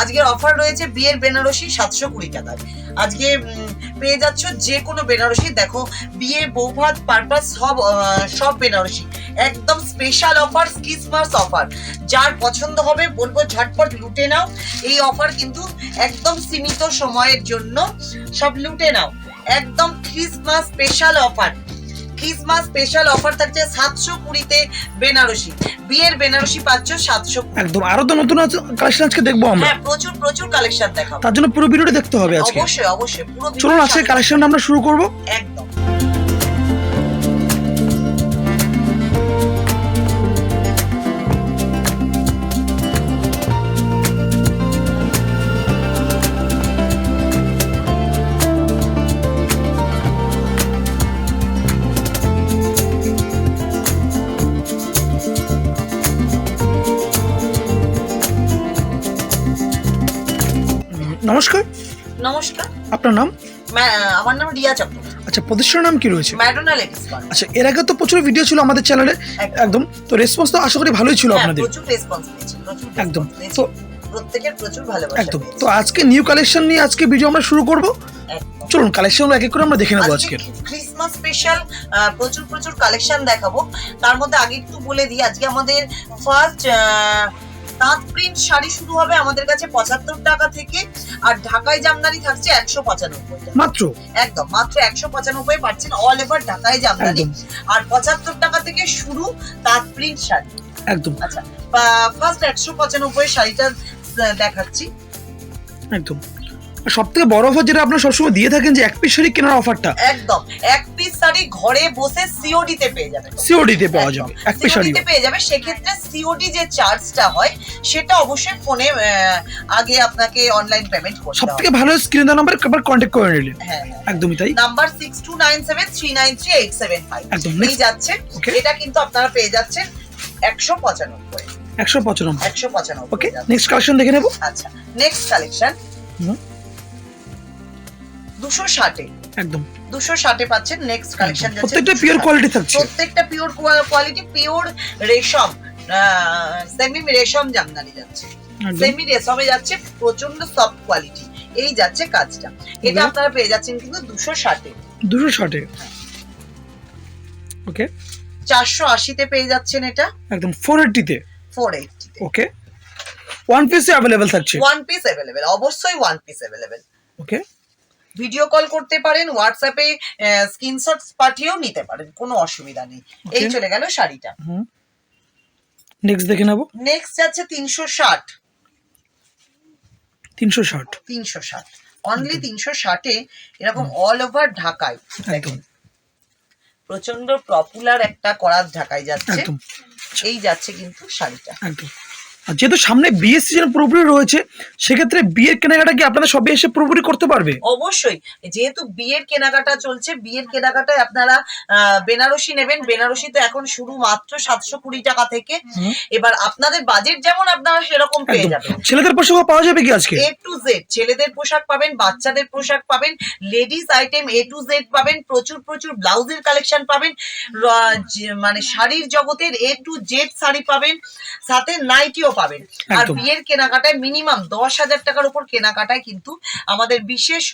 আজকের অফার রয়েছে বিয়ের বেনারসি সাতশো কুড়ি টাকায় আজকে পেয়ে যাচ্ছ যে কোনো বেনারসি। দেখো, বিয়ে, বৌভাত, পারপাস, সব সব বেনারসি। একদম স্পেশাল অফার ক্রিসমাস অফার যার পছন্দ হবে, বলব ঝটপট লুটে নাও। এই অফার কিন্তু একদম সীমিত সময়ের জন্য সব লুটে নাও। একদম Christmas special offer Christmas special offer থাকছে সাতশো কুড়িতে বেনারসি। বিয়ের বেনারসি পাচ্ছ সাতশো একদম। আরও তো নতুন কালেকশন আজকে দেখব আমরা। হ্যাঁ প্রচুর প্রচুর কালেকশন দেখাবো। তার জন্য পুরো ভিডিওটা দেখতে হবে আজকে। অবশ্যই অবশ্যই পুরো চলুন আজকে কালেকশন কালেকশনটা আমরা শুরু করব। একদম। নমস্কার। নমস্কার। আপনার নাম? আমার নাম রিয়া চক্র আচ্ছা প্রতিষ্ঠানের নাম কি রয়েছে? ম্যাডোনা লেডিস কর্নার আচ্ছা এর আগে তো প্রচুর ভিডিও ছিল আমাদের চ্যানেলে একদম। তো রেসপন্স তো আশা করি ভালোই ছিল হ্যাঁ, আপনাদের। প্রচুর রেসপন্স একদম। তো প্রত্যেকের প্রচুর ভালোবাসা একদম। তো আজকে নিউ কালেকশন নিয়ে আজকে ভিডিও আমরা শুরু করব। চলুন কালেকশন এক এক করে আমরা দেখে নেব আজকের। ক্রিসমাস স্পেশাল প্রচুর প্রচুর কালেকশন দেখাবো। তার মধ্যে আগে একটু বলে দিই আজকে আমাদের ফার্স্ট তাঁত প্রিন্ট শাড়ি শুরু হবে আমাদের কাছে পঁচাত্তর টাকা থেকে আর ঢাকায় জামদানি থাকছে একশো পঁচানব্বই মাত্র? একদম মাত্র একশো পঁচানব্বই পাচ্ছেন অল ওভার ঢাকায় জামদানি। আর পঁচাত্তর টাকা থেকে শুরু তাঁত প্রিন্ট শাড়ি। একদম। আচ্ছা ফার্স্ট একশো পঁচানব্বই শাড়িটা দেখাচ্ছি। একদম। সব থেকে বড় অফার যেটা আপনারা সবসময় দিয়ে থাকেন যে এক পিস শাড়ি কেনার অফারটা একদম। এক পিস শাড়ি ঘরে বসে সিওডি তে পেয়ে যাবেন। সিওডিতে পাওয়া যাবে। এক পিস শাড়ি সিওডিতে পেয়ে যাবে সেক্ষেত্রে সিওডি যে চার্জটা হয় সেটা অবশ্যই ফোনে আগে আপনাকে অনলাইন পেমেন্ট করতে সব হবে। থেকে ভালো স্ক্রিন দেওয়া নাম্বার একবার কন্ট্যাক্ট করে নিলেন। হ্যাঁ হ্যাঁ একদমই তাই। Number six two nine seven three nine three eight seven five একদম এই নেক্সট যাচ্ছে। এটা কিন্তু আপনারা পেয়ে যাচ্ছেন একশো পঁচানব্বই। একশো পঁচানব্বই। একশো পঁচানব্বই ওকে নেক্সট কালেকশন দেখে নেব। আচ্ছা নেক্সট কালেকশন হুম। দুশো ষাটে। একদম। দুশো ষাটে পাচ্ছেন নেক্সট কালেকশন যাচ্ছে প্রত্যেকটা পিওর কোয়ালিটি থাকছে। প্রত্যেকটা পিওর কোয়ালিটি পিওর রেশম সেমি রেশম জামদানি যাচ্ছে। সেমি রেশমে যাচ্ছে প্রচণ্ড সফট কোয়ালিটি এই যাচ্ছে কাজটা। এটা আপনারা পেয়ে যাচ্ছেন কিন্তু দুশো ষাটে। দুশো ষাটে। ওকে। চারশো আশিতে পেয়ে যাচ্ছেন এটা। একদম ফোর এইটিতে ফোর এইটিতে ওকে। ওয়ান পিসে অ্যাভেলেবেল থাকছে। ওয়ান পিস অ্যাভেলেবেল অবশ্যই one piece available okay. Video call করতে পারেন হোয়াটসঅ্যাপে স্ক্রিনশট পাঠিয়েও নিতে পারেন কোনো অসুবিধা নেই। এই চলে গেল শাড়িটা। নেক্সট দেখে নেব? নেক্সট যাচ্ছে তিনশো ষাট। তিনশো ষাট। তিনশো ষাট। অনলি তিনশো ষাটে এরকম অল ওভার ঢাকায়। প্রচণ্ড পপুলার একটা করার ঢাকায় যাচ্ছে। এই যাচ্ছে কিন্তু শাড়িটা। একদম। যেহেতু সামনে বিয়ের সিজন পুরোপুরি রয়েছে সেক্ষেত্রে বিয়ের কেনাকাটা কি আপনারা সবে এসে পুরোপুরি করতে পারবে? অবশ্যই। যেহেতু বিয়ের কেনাকাটা চলছে বিয়ের কেনাকাটায় আপনারা আহ, বেনারসি নেবেন। বেনারসি তো এখন শুরু মাত্র সাতশো কুড়ি টাকা থেকে। এবার আপনাদের বাজেট যেমন আপনারা সেরকম পেয়ে যাবেন। ছেলেদের পোশাকও পাওয়া যাবে কি আজকে? এ টু জেড ছেলেদের পোশাক পাবেন বাচ্চাদের পোশাক পাবেন ladies item A to Z পাবেন প্রচুর প্রচুর ব্লাউজের কালেকশন পাবেন মানে শাড়ির জগতের এ টু জেড শাড়ি পাবেন সাথে নাইটিও পাবেন। আর বিয়ের কেনাকাটায় মিনিমাম দশ হাজার টাকার উপর কেনাকাটায় কিন্তু আমাদের বিশেষ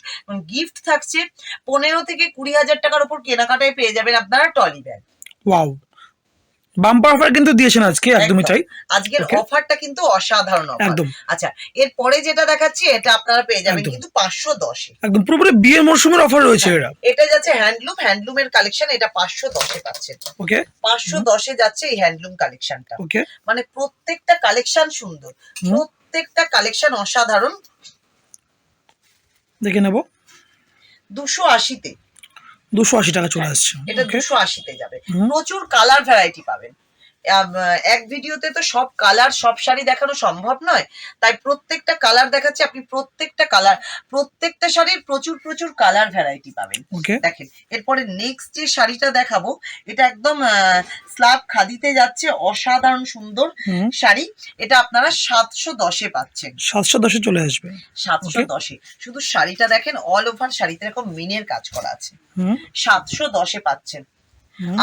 গিফট থাকছে পনেরো থেকে কুড়ি হাজার টাকার উপর কেনাকাটায় পেয়ে যাবেন আপনারা trolley bag. Wow. Bumper offer কিন্তু দিয়েছেন আজকে একদমই তাই। আজকের. অফারটা কিন্তু অসাধারণ একদম। আচ্ছা এরপরে যেটা দেখাচ্ছি এটা আপনারা পেয়ে যাবেন কিন্তু পাঁচশো দশে একদম পুরোপুরি বিয়ের মরশুমের অফার রয়েছে হ্যাঁ। এটা এটা যাচ্ছে হ্যান্ডলুম হ্যান্ডলুমের কালেকশন এটা পাঁচশো দশে পাচ্ছেন ওকে পাঁচশো দশে যাচ্ছে এই হ্যান্ডলুম কালেকশনটা ওকে মানে প্রত্যেকটা কালেকশন সুন্দর। প্রত্যেকটা কালেকশন অসাধারণ। দেখে নেব। দুশো আশিতে। দুশো আশি টাকা চলে আসছে। এটা দুশো আশিতে যাবে। প্রচুর কালার ভ্যারাইটি পাবেন। এক ভিডিওতে তো সব কালার সব শাড়ি দেখানো সম্ভব নয়। তাই প্রত্যেকটা কালার দেখাচ্ছে আপনি প্রত্যেকটা কালার প্রত্যেকটা শাড়ির প্রচুর প্রচুর কালার ভ্যারাইটি পাবেন। দেখেন এরপরে নেক্সট যে শাড়িটা দেখাবো এটা একদম স্ল্যাব খাদিতে যাচ্ছে অসাধারণ সুন্দর শাড়ি। এটা আপনারা সাতশো দশে পাচ্ছেন। সাতশো দশে চলে আসবে। সাতশো দশে। শুধু শাড়িটা দেখেন অল ওভার শাড়িতে এরকম মিনের কাজ করা আছে। সাতশো দশে পাচ্ছেন।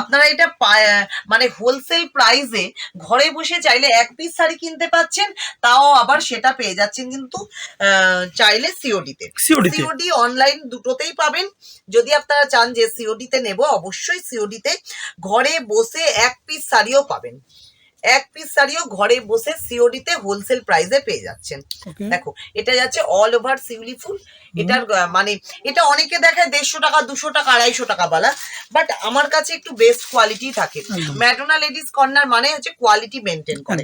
আপনারা এটা মানে হোলসেল প্রাইসে ঘরে বসে চাইলে এক পিস শাড়ি কিনতে পাচ্ছেন তাও আবার সেটা পেয়ে যাচ্ছেন কিন্তু আহ, চাইলে সিওডিতে সিওডিতে সিওডি অনলাইন দুটোতেই পাবেন। যদি আপনারা চান যে সিওডি তে নেব অবশ্যই সিওডি তে ঘরে বসে এক পিস শাড়িও পাবেন। এক পিস শাড়িও ঘরে বসে সিওডি তে হোলসেল প্রাইসে পেয়ে যাচ্ছেন। দেখো এটা যাচ্ছে অল ওভার শিউলি ফুল। এটার মানে এটা অনেকে দেখায় দেড়শো টাকা দুশো টাকা আড়াইশো টাকা বালা। বাট আমার কাছে একটু বেস্ট কোয়ালিটি থাকে। ম্যাডোনা লেডিস কর্নার মানে হচ্ছে কোয়ালিটি মেনটেন করে।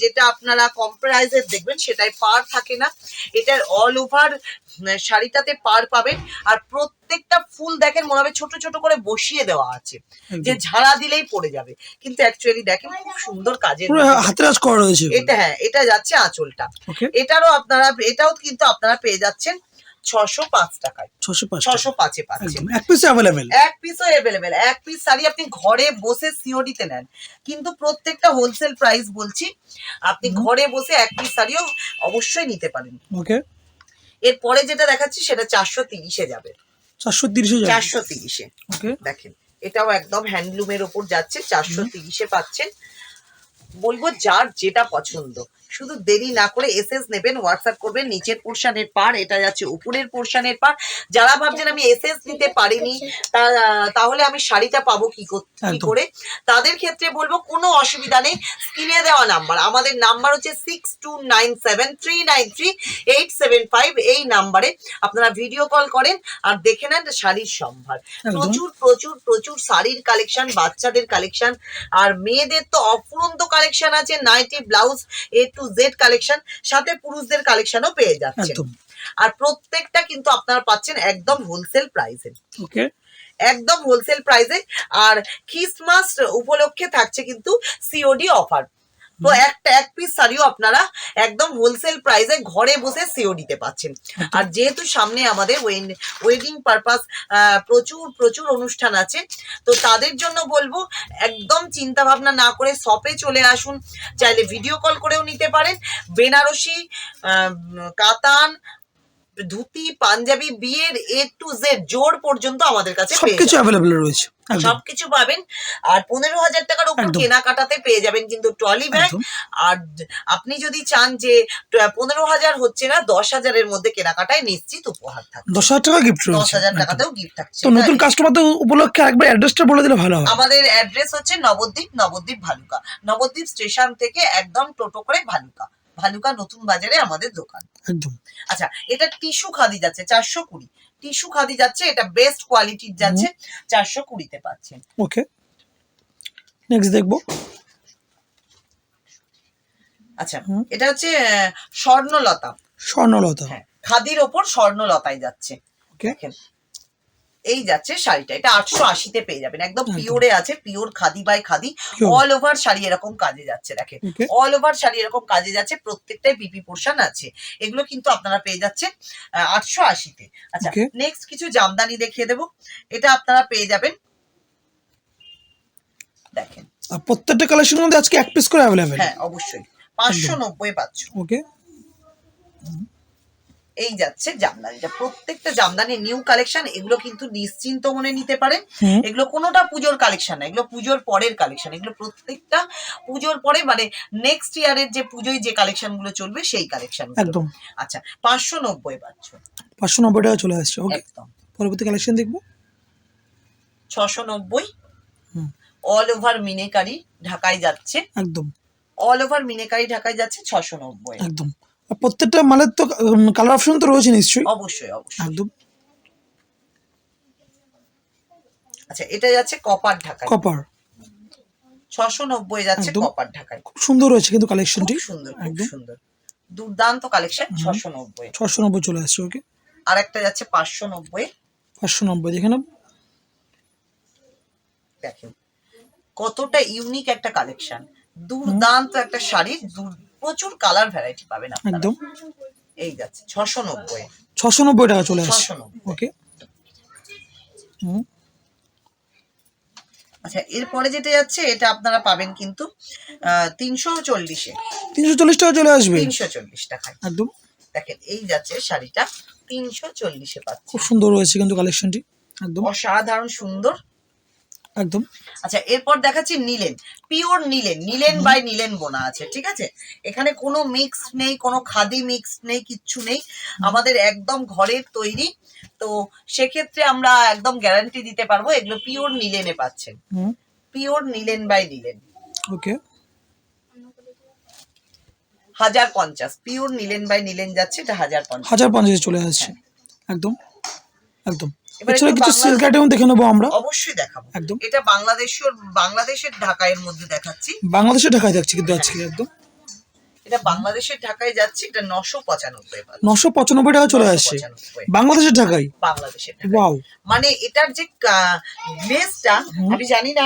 যেটা আপনারা কম্প্রাইজের দেখবেন সেটাই পার থাকে না। এটার অল ওভার শাড়িটাতে পার পাবেন। আর প্রত্যেকটা ফুল দেখেন মনে হবে ছোট ছোট করে বসিয়ে দেওয়া আছে। যে ঝাড়া দিলেই পড়ে যাবে। কিন্তু অ্যাকচুয়ালি দেখেন খুব সুন্দর কাজের কাজ করা রয়েছে। এটা হ্যাঁ এটা যাচ্ছে আঁচলটা। এটারও আপনারা এটাও কিন্তু আপনারা পেয়ে যাচ্ছেন ছশো পাঁচ টাকায়। ছশো পাঁচ ছশো পাঁচে পাচ্ছেন। এক পিস অ্যাভেলেবেল এক পিসও অ্যাভেলেবেল এক পিস শাড়ি আপনি ঘরে বসে সিওডিতে নেন। কিন্তু প্রত্যেকটা হোলসেল প্রাইস বলছি আপনি ঘরে বসে এক পিস শাড়িও অবশ্যই নিতে পারেন। ওকে এরপরে যেটা দেখাচ্ছি সেটা চারশো তিরিশে যাবে। চারশো তিরিশে চারশো তিরিশে। দেখেন এটাও একদম হ্যান্ডলুমের ওপর যাচ্ছে চারশো তিরিশে পাচ্ছেন। বলব যার যেটা পছন্দ। শুধু দেরি না করে এসএস নেবেন হোয়াটসঅ্যাপ করবেন নিচের পোর্শনের পার এটা যাচ্ছে উপরের পোর্শনের পার যারা ভাবছেন আমি এসএস নিতে পারিনি তাহলে আমি শাড়িটা পাবো কি কর- তাদের ক্ষেত্রে বলব কোনো অসুবিধা নেই। স্ক্রিনে দেওয়া নাম্বার। আমাদের নাম্বার হচ্ছে six two nine seven three nine three eight seven five এই নাম্বারে আপনারা ভিডিও কল করেন আর দেখে নেন শাড়ির সম্ভার। প্রচুর প্রচুর প্রচুর শাড়ির কালেকশন বাচ্চাদের কালেকশন আর মেয়েদের তো অফুরন্ত কালেকশন আছে nightie blouse A to Z collection সাথে পুরুষদের কালেকশনও পেয়ে যাচ্ছে আর প্রত্যেকটা কিন্তু আপনারা পাচ্ছেন একদম হোলসেল প্রাইসে ওকে একদম হোলসেল প্রাইসে আর খ্রিসমাস উপলক্ষে থাকছে কিন্তু সিওডি অফার তো একটা এক পিস শাড়িও আপনারা একদম হোলসেল প্রাইসে ঘরে বসে সেও নিতে পাচ্ছেন। আর যেহেতু সামনে আমাদের ওয়েডিং পারপাস প্রচুর প্রচুর অনুষ্ঠান আছে, তো তাদের জন্য বলব একদম চিন্তা ভাবনা না করে শপে চলে আসুন। চাইলে ভিডিও কল করেও নিতে পারেন। বেনারসি কাতান ধুতি পাঞ্জাবি বিয়ের এ টু জেড জোর পর্যন্ত আমাদের কাছে সবকিছু। অ্যাভেলেবেল রয়েছে। সবকিছু পাবেন। আর পনেরো হাজার টাকার উপর। কেনাকাটাতে পেয়ে যাবেন কিন্তু ট্রলি ব্যাগ। আর আপনি যদি চান যে পনেরো হাজার হচ্ছে না দশ হাজারের মধ্যে কেনাকাটায় নিশ্চিত উপহার থাকবে। দশ হাজার টাকা গিফট দশ হাজার। টাকাতেও গিফট থাকছে। তো নতুন কাস্টমারদের উপলক্ষে একবার অ্যাড্রেসটা বলে দিলে ভালো আমাদের অ্যাড্রেস হচ্ছে নবদ্বীপ নবদ্বীপ ভালুকা। নবদ্বীপ স্টেশন থেকে একদম টোটো করে ভালুকা। ভালুকা নতুন বাজারে আমাদের দোকান। একদম। আচ্ছা এটা টিস্যু খাদি যাচ্ছে চারশো কুড়ি। টিস্যু খাদি যাচ্ছে এটা বেস্ট কোয়ালিটির যাচ্ছে চারশো কুড়িতে পাচ্ছেন ওকে। নেক্সট দেখব। আচ্ছা এটা হচ্ছে স্বর্ণলতা। স্বর্ণলতা। হ্যাঁ খাদির ওপর স্বর্ণলতায় যাচ্ছে। ওকে। এই যাচ্ছে শাড়িটা। এটা আটশো আশিতে পেয়ে যাবেন। একদম। পিওরে আছে pure khadi by khadi. All over sari এরকম কাজে যাচ্ছে দেখেন। অল ওভার শাড়ি এরকম কাজে যাচ্ছে প্রত্যেকটাই বিপি পোর্শন আছে। এগুলো কিন্তু আপনারা পেয়ে যাচ্ছেন আটশো আশিতে আচ্ছা নেক্সট কিছু জামদানি দেখিয়ে দেবো। এটা আপনারা পেয়ে যাবেন। দেখেন। প্রত্যেকটা কালেকশনের মধ্যে আজকে এক পিস করে অ্যাভেলেবেল হ্যাঁ অবশ্যই। পাঁচশো নব্বই পাচ্ছ। ওকে এই যাচ্ছে জামদানিটা প্রত্যেকটা জামদানি নিউ কালেকশন এগুলো কিন্তু নিশ্চিন্ত মনে নিতে পারেন। হুম। এগুলো কোনোটা পুজোর কালেকশন না এগুলো পুজোর পরের কালেকশন এগুলো প্রত্যেকটা পুজোর পরে মানে নেক্সট ইয়ারের যে পুজোয় যে কালেকশনগুলো চলবে সেই কালেকশন একদম। আচ্ছা পাঁচশো নব্বই পাচ্ছ। পাঁচশো নব্বই টাকা চলে আসছে ওকে। একদম। পরবর্তী কালেকশন দেখব? ছশো নব্বই। অল ওভার মিনেকারি ঢাকায় যাচ্ছে। একদম। অল ওভার মিনেকারি ঢাকায় যাচ্ছে ছশো নব্বই। একদম। প্রত্যেকটা মালের তো কালার অপশন তো রয়েছে নিশ্চয়ই। অবশ্যই অবশ্যই। একদম। আচ্ছা এটা যাচ্ছে কপার ঢাকায়। কপার। ছশো নব্বই যাচ্ছে কপার ঢাকায়। খুব সুন্দর কিন্তু কালেকশনটি সুন্দর একদম। সুন্দর। দুর্দান্ত কালেকশন ছশো নব্বই। ছশো নব্বই চলে আসছে ওকে। আর একটা যাচ্ছে পাঁচশো নব্বই। পাঁচশো নব্বই দেখে দেখেন। কতটা ইউনিক একটা কালেকশন দুর্দান্ত একটা শাড়ি দূর- প্রচুর কালার ভ্যারাইটি পাবেন আপনারা। একদম। এই যাচ্ছে ছশো নব্বই। ছশো নব্বই টাকা চলে আসছে। ওকে আচ্ছা এরপরে যেটা যাচ্ছে এটা আপনারা পাবেন কিন্তু তিনশো চল্লিশে। তিনশো চল্লিশ টাকা চলে আসবে? তিনশো চল্লিশ টাকায়। একদম। দেখেন এই যাচ্ছে শাড়িটা তিনশো চল্লিশে পাচ্ছে। খুব সুন্দর রয়েছে কিন্তু কালেকশনটি একদম। অসাধারণ সুন্দর একদম। আচ্ছা এরপর দেখাচ্ছি নিলেন পিওর নিলেন নিলেন বাই নিলেন বোনা আছে ঠিক আছে? এখানে কোনো মিক্স নেই কোনো খাদি মিক্স নেই কিচ্ছু নেই। আমাদের একদম ঘরের তৈরি তো সেক্ষেত্রে আমরা একদম গ্যারান্টি দিতে পারব এগুলো পিওর নিলেনে পাচ্ছেন। পিওর নিলেন বাই নিলেন। ওকে। হাজার পঞ্চাশ পিওর নিলেন বাই নিলেন যাচ্ছে এটা হাজার পঞ্চাশ। হাজার পঞ্চাশে চলে আসছে। একদম। একদম। এছাড়া কিছু সিল্ক আইটেম দেখে নেব আমরা। অবশ্যই দেখাবো। একদম। এটা বাংলাদেশের বাংলাদেশের ঢাকায়ের মধ্যে দেখাচ্ছি। বাংলাদেশে ঢাকায় যাচ্ছে কিন্তু আজকে একদম। এটা বাংলাদেশের ঢাকায় যাচ্ছে এটা নশো পঁচানব্বই নশো পঁচানব্বই টাকা চলে আসছে। বাংলাদেশের ঢাকায়? বাংলাদেশের ওয়াও মানে এটার যে গ্লেজটা আমি জানি না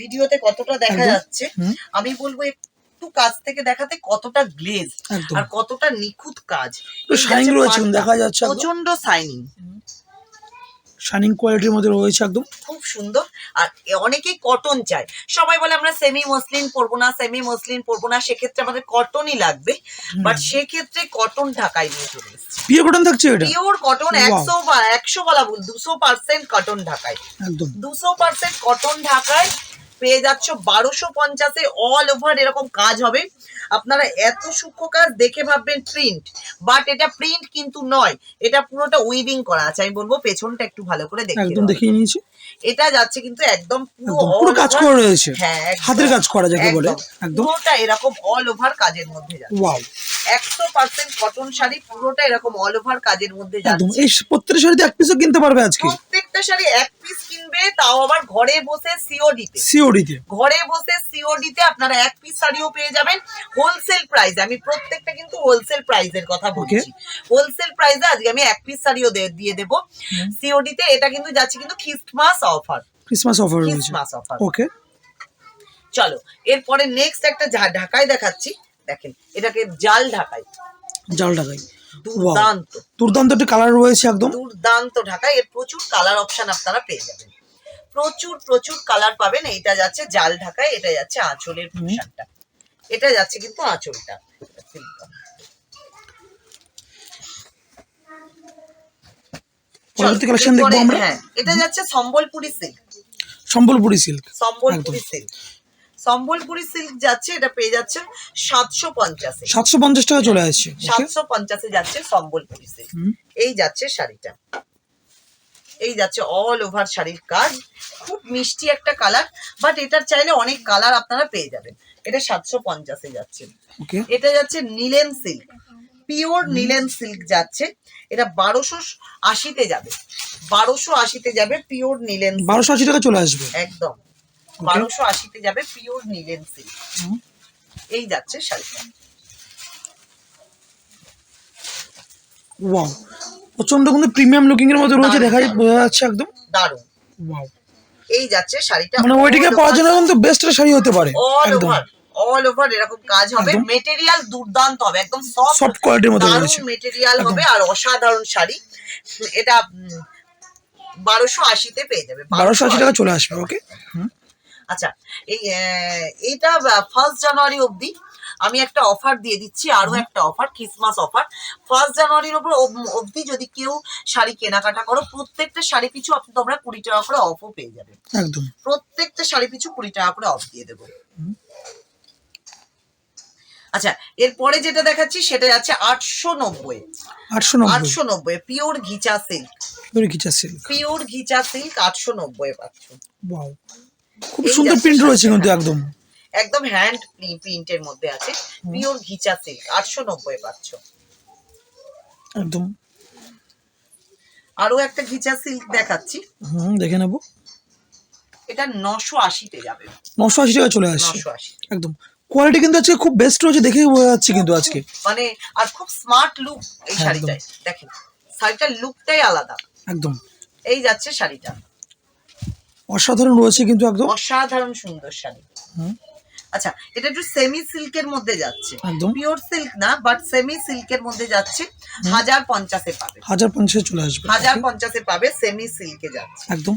ভিডিওতে কতটা দেখা যাচ্ছে। আমি বলব একটু কাজ থেকে দেখাতে কতটা গ্লেজ আর কতটা নিখুঁত কাজ। শাইনিং রয়েছে দেখা যাচ্ছে। প্রচণ্ড সাইনিং শাইনিং কোয়ালিটির মধ্যে রয়েছে একদম। খুব সুন্দর। আর অনেকে অনেকেই কটন চায়। সবাই বলে আমরা সেমি মসলিন পরবো না সেমি মসলিন পরবো না সেক্ষেত্রে আমাদের কটনই লাগবে। বাট সেক্ষেত্রে কটন ঢাকায় নিয়ে চলে এসেছি। পিওর কটন থাকছে এটা? পিওর কটন একশো বা একশো বলা ভুল দুশো পার্সেন্ট কটন ঢাকায়। একদম। দুশো পার্সেন্ট কটন ঢাকায় পেয়ে যাচ্ছ। বারোশো পঞ্চাশে অল ওভার এরকম কাজ হবে। আপনারা এত সূক্ষ্ম কাজ দেখে ভাববেন প্রিন্ট বাট এটা প্রিন্ট কিন্তু নয়। এটা পুরোটা উইভিং করা আছে। আমি বলব পেছনটা একটু ভালো করে দেখে একদম দেখিয়ে নিয়েছি। এটা যাচ্ছে কিন্তু একদম পুরো কাজ করা রয়েছে। হ্যাঁ হাতের কাজ করা যাকে বলে একদম। পুরোটা এরকম অল ওভার কাজের মধ্যে যাচ্ছে। ওয়াও একশো পার্সেন্ট কটন শাড়ি পুরোটা এরকম অল ওভার কাজের মধ্যে যাচ্ছে। এই প্রত্যেকটা শাড়িতে এক পিসও কিনতে পারবে আজকে? প্রত্যেকটা শাড়ি এক পিস কিনবে তাও আবার ঘরে বসে সিওডিতে সিওডিতে ঘরে বসে সিওডি তে আপনারা এক পিস শাড়িও পেয়ে যাবেন। হোলসেল প্রাইস আমি প্রত্যেকটা কিন্তু হোলসেল প্রাইসের কথা বলছি। হোলসেল প্রাইসে আজকে আমি এক পিস শাড়িও দিয়ে দেবো। সিওডি তে এটা কিন্তু যাচ্ছে কিন্তু Christmas offer. Christmas offer Christmas offer. Okay চলো এরপরে নেক্সট একটা ঢাকায় দেখাচ্ছি। দেখেন এটাকে জাল ঢাকায়। জাল ঢাকাই দুর্দান্ত। দুর্দান্ত একটা কালার রয়েছে একদম। দুর্দান্ত ঢাকায়। এর প্রচুর কালার অপশন আপনারা পেয়ে যাবেন। প্রচুর প্রচুর কালার পাবেন। এইটা যাচ্ছে জাল ঢাকায় এটা যাচ্ছে আঁচলের পোশাকটা। এটা যাচ্ছে কিন্তু আঁচলটা। পরবর্তী কালেকশন দেখব আমরা। হ্যাঁ এটা যাচ্ছে Sambalpuri silk Sambalpuri silk Sambalpuri silk Sambalpuri silk যাচ্ছে এটা পেয়ে যাচ্ছে সাতশো পঞ্চাশে সাতশো পঞ্চাশ টাকা চলে আসছে। সাতশো পঞ্চাশে যাচ্ছে সম্বলপুরি সিল্ক এই যাচ্ছে শাড়িটা। এই যাচ্ছে অল ওভার শাড়ির কাজ। খুব মিষ্টি একটা কালার বাট এটার চাইলে অনেক কালার আপনারা পেয়ে যাবেন। এটা সাতশো পঞ্চাশে যাচ্ছে। এটা যাচ্ছে linen silk pure linen silk যাচ্ছে। এটা বারোশো আশিতে যাবে। বারোশো আশিতে যাবে পিওর নীলেন। বারোশো আশি টাকা চলে আসবে। একদম। বারোশো আশিতে যাবে পিওর নীলেন সিল্ক। এই যাচ্ছে শাড়িটা। ওয়াও প্রচণ্ড কিন্তু প্রিমিয়াম লুকিং এর মধ্যে রয়েছে দেখা যাচ্ছে একদম। দারুণ। ওয়াও এই যাচ্ছে শাড়িটা মানে ওইটিকে পাওয়ার জন্য কিন্তু বেস্ট শাড়ি হতে পারে। একদম। অল ওভার এরকম কাজ হবে। মেটেরিয়াল দুর্দান্ত হবে একদম সফট কোয়ালিটির মধ্যে রয়েছে। মেটেরিয়াল হবে আর অসাধারণ শাড়ি। এটা বারোশো আশিতে পেয়ে যাবে বারোশো আশি টাকা চলে আসবে ওকে আচ্ছা এই এইটা ফার্স্ট জানুয়ারি অবধি আমি একটা অফার দিয়ে দিচ্ছি আরও একটা অফার ক্রিসমাস অফার ফার্স্ট জানুয়ারির উপর অব- অবধি যদি কেউ শাড়ি কেনাকাটা করো প্রত্যেকটা শাড়ি পিছু আপনি তোমরা কুড়ি টাকা করে অফও পেয়ে যাবে। একদম। প্রত্যেকটা শাড়ি পিছু কুড়ি টাকা করে অফ দিয়ে দেবো। আচ্ছা এরপরে যেটা দেখাচ্ছি সেটা যাচ্ছে আটশো নব্বই। আটশো নব্বই। পিওর ঘিচা সিল্ক ধরে কি চাচ্ছিল পিওর ঘিচা সিল্ক আটশো নব্বই পাচ্ছ। খুব সুন্দর প্রিন্ট রয়েছে কিন্তু একদম। একদম হ্যান্ড প্রিন্টের মধ্যে আছে। পিওর ঘিচা সিল্ক আটশো নব্বই পাচ্ছ। একদম। আরও একটা ঘিচা সিল্ক দেখাচ্ছি। হুম দেখে নেব। এটা নশো আশিতে যাবে। নশো আশি টাকা চলে আসছে। একদম। কোয়ালিটি কিন্তু আজকে খুব বেস্ট রয়েছে দেখেই বোঝা যাচ্ছে কিন্তু আজকে। মানে আর খুব স্মার্ট লুক এই একদম। শাড়িটায়। দেখেন শাড়িটার লুকটাই আলাদা। একদম। এই যাচ্ছে শাড়িটা। অসাধারণ রয়েছে কিন্তু একদম। অসাধারণ সুন্দর শাড়ি। আচ্ছা এটা একটু সেমি সিল্কের মধ্যে যাচ্ছে। একদম। পিওর সিল্ক না বাট সেমি সিল্কের মধ্যে যাচ্ছে। হাজার পঞ্চাশে পাবে। হাজার পঞ্চাশে চলে আসবে। হাজার? পঞ্চাশে পাবে সেমি সিল্কে যাচ্ছে। একদম।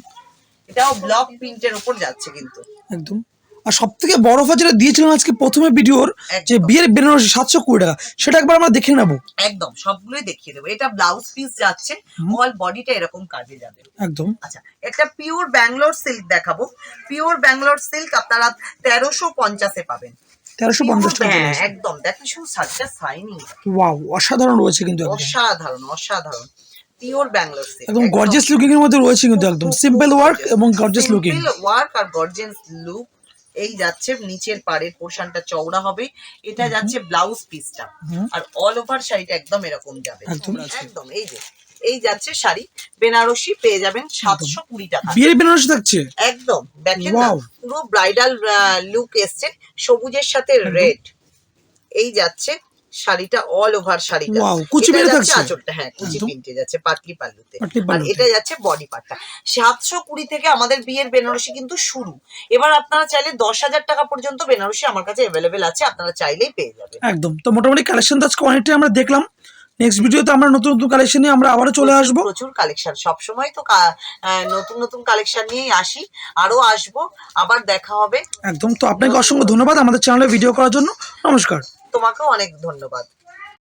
এটাও ব্লক প্রিন্টের উপর যাচ্ছে কিন্তু। একদম। আর সব থেকে বড় অফার যেটা দিয়েছিলাম আজকে প্রথমে ভিডিওর যে বিয়ের বেনারসি সাতশো কুড়ি টাকা সেটা একবার আমরা দেখে নেব। একদম সবগুলোই দেখিয়ে দেবো। এটা ব্লাউজ পিস যাচ্ছে। অল বডিটা এরকম কাজে যাবে। একদম। আচ্ছা একটা পিওর ব্যাঙ্গালোর সিল্ক দেখাবো। পিওর ব্যাঙ্গালোর সিল্ক আপনারা তেরোশো পঞ্চাশে পাবেন। তেরোশো পঞ্চাশ টাকা হ্যাঁ একদম। দেখেন শুধু সাজটা সাইনিং ওয়াও অসাধারণ রয়েছে কিন্তু অসাধারণ অসাধারণ। পিওর ব্যাঙ্গালোর সিল্ক একদম গর্জিয়াস লুকিং এর মধ্যে রয়েছে কিন্তু একদম। সিম্পল ওয়ার্ক এবং গর্জিয়াস লুকিং ওয়ার্ক আর গর্জিয়াস লুক এই যাচ্ছে নিচের পাড়ের পোর্শনটা চওড়া হবে। এটা যাচ্ছে ব্লাউজ পিসটা। আর অল ওভার শাড়িটা একদম এরকম যাবে। একদম। একদম এই যে এই যাচ্ছে শাড়ি। বেনারসি পেয়ে যাবেন সাতশো কুড়ি টাকা। বিয়ের বেনারসি থাকছে? একদম দেখেন পুরো ব্রাইডাল লুক এসছে সবুজের সাথে রেড এই যাচ্ছে শাড়িটা অল ওভার শাড়িটা। কুচি থাকছে। আঁচলটা হ্যাঁ কুচি। পিনটে যাচ্ছে পাতলি পাল্লুতে। আর এটা যাচ্ছে বডি পার্টটা সাতশো কুড়ি থেকে আমাদের বিয়ের বেনারসি কিন্তু শুরু। এবার আপনারা চাইলে দশ হাজার টাকা পর্যন্ত বেনারসি আমার কাছে অ্যাভেলেবেল আছে আপনারা চাইলেই পেয়ে যাবেন। একদম। তো মোটামুটি কালেকশন আজকে অনেকটাই আমরা দেখলাম। নেক্সট ভিডিওতে আমরা নতুন নতুন কালেকশন নিয়ে আমরা আবারও চলে আসব। প্রচুর কালেকশন সবসময় তো নতুন নতুন কালেকশন নিয়েই আসি। আরও আসব আবার দেখা হবে। একদম। তো আপনাকে অসংখ্য ধন্যবাদ আমাদের চ্যানেলে ভিডিও করার জন্য। নমস্কার। তোমাকেও অনেক ধন্যবাদ।